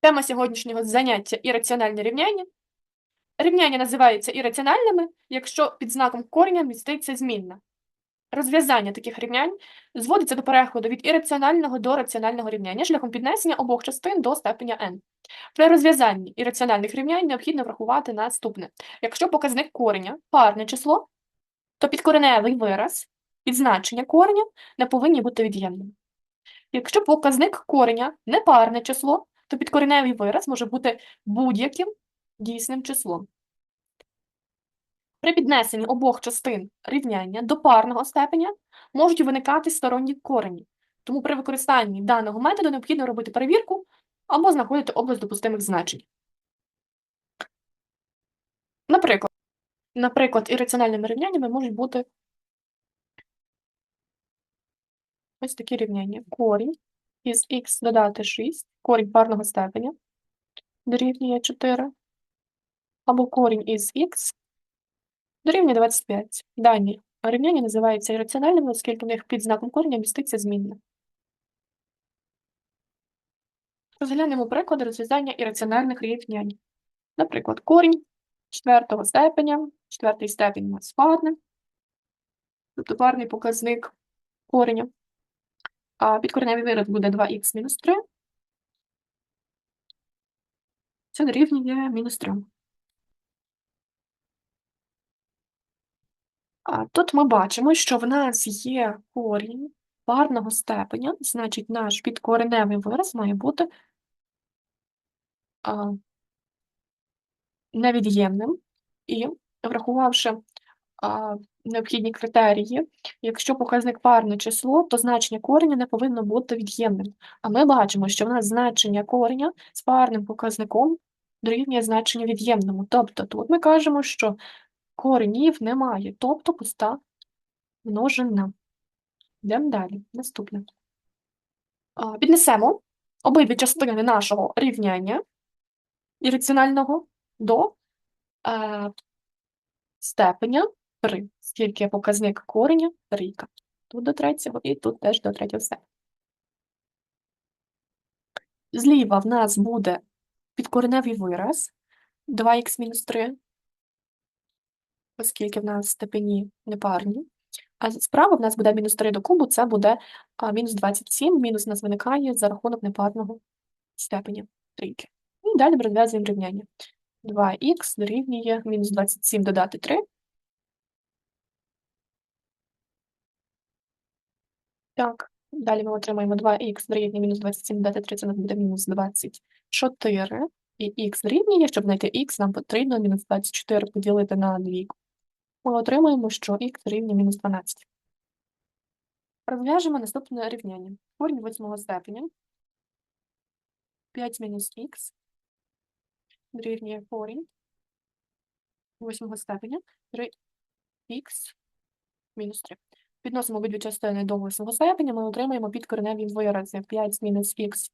Тема сьогоднішнього заняття ірраціональне рівняння. Рівняння називаються ірраціональними, якщо під знаком кореня міститься змінна. Розв'язання таких рівнянь зводиться до переходу від ірраціонального до раціонального рівняння шляхом піднесення обох частин до степеня n. При розв'язанні ірраціональних рівнянь необхідно врахувати наступне. Якщо показник кореня парне число, то підкореневий вираз під значення кореня не повинні бути від'ємними. Якщо показник кореня непарне число, то підкореневий вираз може бути будь-яким дійсним числом. При піднесенні обох частин рівняння до парного степеня можуть виникати сторонні корені. Тому при використанні даного методу необхідно робити перевірку або знаходити область допустимих значень. Наприклад, наприклад, ірраціональними рівняннями можуть бути ось такі рівняння. Корінь із х додати 6, корінь парного степеня дорівнює 4, або корінь із х дорівнює 25. Дані рівняння називаються ірраціональними, оскільки в них під знаком кореня міститься змінна. Розглянемо приклади розв'язання ірраціональних рівнянь. Наприклад, корінь четвертого степеня, четвертий степень у нас парний, тобто парний показник кореня. Підкореневий вираз буде 2х мінус 3. Це дорівнює мінус 3. А тут ми бачимо, що в нас є корінь парного степеня, значить наш підкореневий вираз має бути невід'ємним. І врахувавши необхідні критерії, якщо показник парне число, то значення кореня не повинно бути від'ємним. А ми бачимо, що в нас значення кореня з парним показником дорівнює значенню від'ємному. Тобто тут ми кажемо, що коренів немає, тобто пуста множина. Йдемо далі. Наступне. Піднесемо обидві частини нашого рівняння ірраціонального до е, степеня 3, скільки показник кореня трійка. Тут до третього і тут теж до третього степеня. Зліва в нас буде підкореневий вираз 2х мінус 3, оскільки в нас степені непарні. А справа в нас буде мінус 3 до кубу, це буде мінус 27, мінус у нас виникає за рахунок непарного степеня трійки. І далі розв'язуємо рівняння. 2х дорівнює мінус 27 додати 3. Так, далі ми отримаємо 2х дорівнює мінус 27 додати 3, це буде мінус 24. І х дорівнює, щоб знайти х, нам потрібно мінус 24 поділити на 2. Ми отримаємо, що х дорівнює мінус 12. Розв'яжемо наступне рівняння. Корінь восьмого степеня. 5 мінус х дорівнює корінь восьмого степеня 3х мінус 3. Підносимо обидві частини до восьмого степеня, ми отримаємо підкореневі вирази 5 мінус х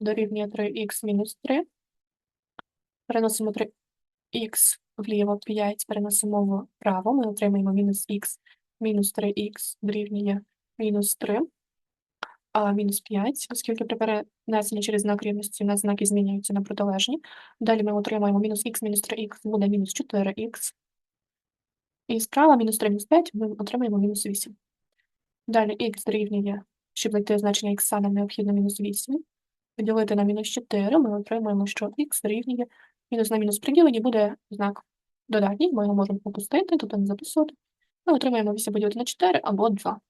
дорівнює 3х мінус 3. Переносимо 3х вліво 5, переносимо вправо, ми отримаємо мінус х мінус 3х дорівнює мінус 3, а мінус 5, оскільки при перенесенні через знак рівності у нас знаки змінюються на протилежні. Далі ми отримаємо мінус х мінус 3х буде мінус 4х. І справа мінус 3 мінус 5 ми отримаємо мінус 8. Далі х дорівнює, щоб знайти значення х нам необхідно мінус 8. Поділити на мінус 4, ми отримаємо, що х дорівнює мінус на мінус приділені буде знак додатній, ми його можемо опустити, тобто не записувати. Ми отримаємо 8 поділити на 4 або 2.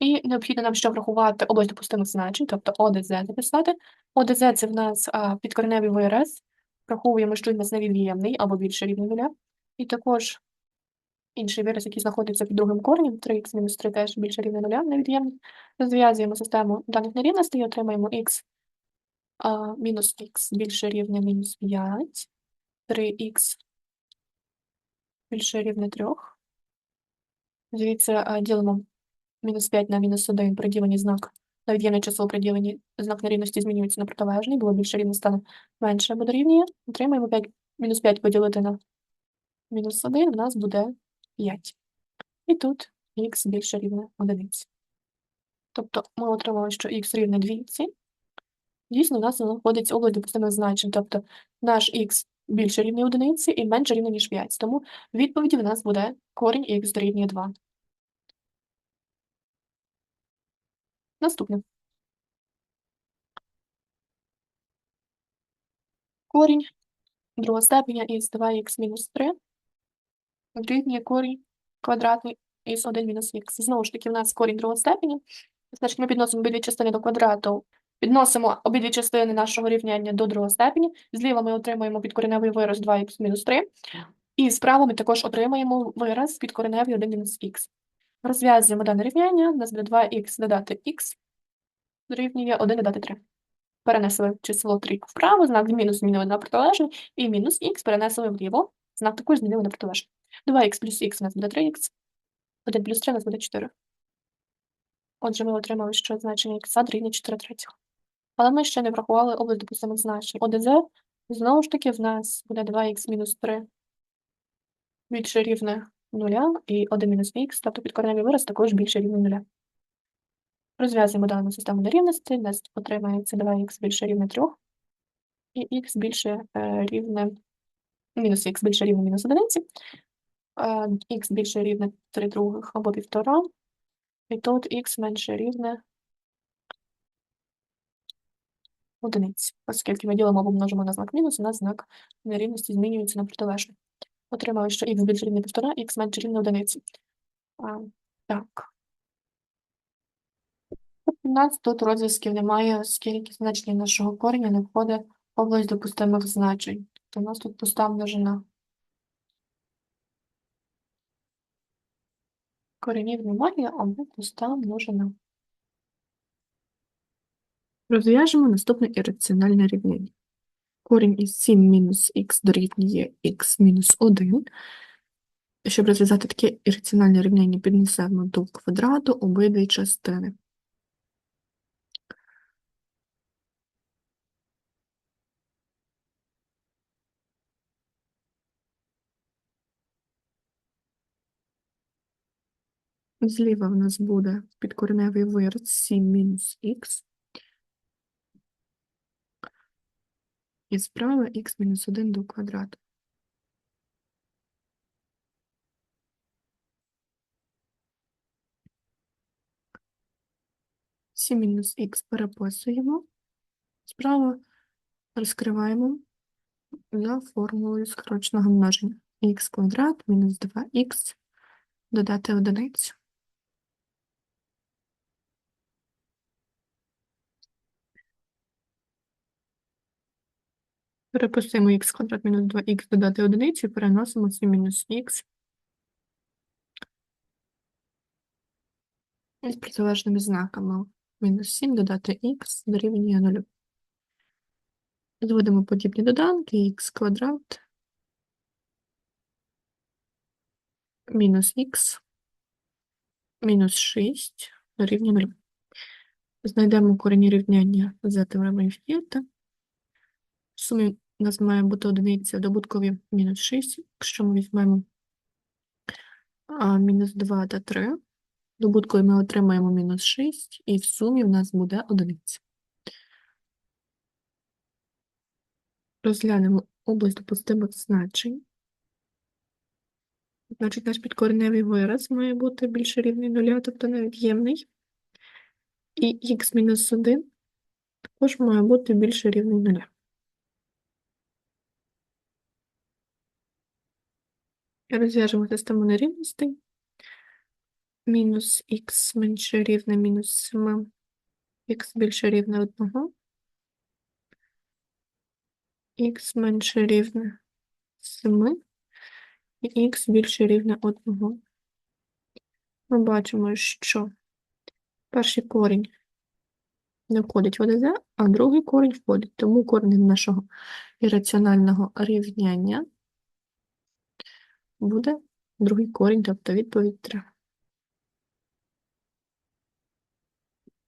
І необхідно нам ще врахувати область допустимих значень, тобто ОДЗ записати. ОДЗ – це в нас підкореневий вираз. Враховуємо, що він у нас невід'ємний або більше рівня нуля. І також інший вираз, який знаходиться під другим коренем, 3х-3 теж більше рівня нуля, невід'ємний. Розв'язуємо систему даних нерівностей і отримаємо х мінус х більше рівня мінус 5, 3х більше рівня 3. Звідси ділимо мінус 5 на мінус 1 при діленні знак на від'ємне число при діленні знак нерівності змінюється на протилежний, було більше рівно стане менше або дорівнює. Отримаємо 5, мінус 5 поділити на мінус 1, у нас буде 5. І тут х більше рівне 1. Тобто ми отримали, що х рівне 2, Дійсно, у нас знаходиться область допустимих значень, тобто наш х більше рівня одиниці і менше рівня, ніж 5. Тому відповіді в нас буде корінь х дорівнює 2. Наступне. Корінь другого степеня із 2х мінус 3 дорівнює корінь квадратний із 1 мінус х. Знову ж таки, в нас корінь другого степеня. Значить, ми підносимо обидві частини до квадрату, підносимо обидві частини нашого рівняння до другого степеня. Зліва ми отримуємо підкореневий вираз 2х мінус 3. І справа ми також отримаємо вираз підкореневий 1 мінус х. Розв'язуємо дане рівняння. У нас буде 2х додати х дорівнює 1 додати 3. Перенесли число 3 вправо, знак мінус змінили на протилежний, і мінус х перенесли вліво, знак також змінили на протилежний. 2х плюс х у нас буде 3х, 1 плюс 3 у нас буде 4. Отже, ми отримали, що значення х дорівнює 4 третіх. Але ми ще не врахували область допустимих значень. ОДЗ, знову ж таки, в нас буде 2х мінус 3 більше рівне 0, і 1 мінус х, тобто підкореневий вираз також більше рівне 0. Розв'язуємо дану систему нерівності, у нас отримається 2х більше рівне 3, і х більше е, рівне, мінус х більше рівне мінус 1, х більше рівне 3 других або 1,5, і тут х менше рівне одиниць. Оскільки ми ділимо або множимо на знак мінус, у нас знак нерівності змінюється на протилежний. Отримали, що х більше рівне 1,5, х менше рівне одиниці. Так. У нас тут розв'язків немає, оскільки значення нашого кореня не входить в область допустимих значень. То у нас тут пуста множина. Коренів немає, або пуста множина. Розв'яжемо наступне ірраціональне рівняння. Корінь із 7 мінус х дорівнює х мінус 1. Щоб розв'язати таке ірраціональне рівняння, піднесемо до квадрату обидві частини. Зліва в нас буде підкореневий вираз 7 мінус х. І справа х мінус 1 до квадрату. Сім мінус х переписуємо. Справа розкриваємо за формулою скороченого множення. х квадрат мінус 2х додати одиницю. Переписуємо х квадрат мінус 2х додати одиницю переносимо 7 мінус х з протилежними знаками. Мінус 7 додати х дорівнює 0. Зводимо подібні доданки х квадрат мінус х мінус 6 дорівнює 0. Знайдемо корені рівняння за теоремою Фієта. В сумі у нас має бути одиниця добуткові мінус 6, якщо ми візьмемо мінус 2 та 3. Добуткові ми отримаємо мінус 6, і в сумі в нас буде одиниця. Розглянемо область допустимих значень. Значить, наш підкореневий вираз має бути більше рівний нуля, тобто невід'ємний. І х-1 також має бути більше рівний нуля. Розв'яжемо систему нерівностей. Мінус х менше рівне мінус 7, х більше рівне 1, х менше рівне 7, і х більше рівне 1. Ми бачимо, що перший корінь не входить в ОДЗ, а другий корінь входить. Тому корінь нашого ірраціонального рівняння буде другий корінь, тобто відповідь 3.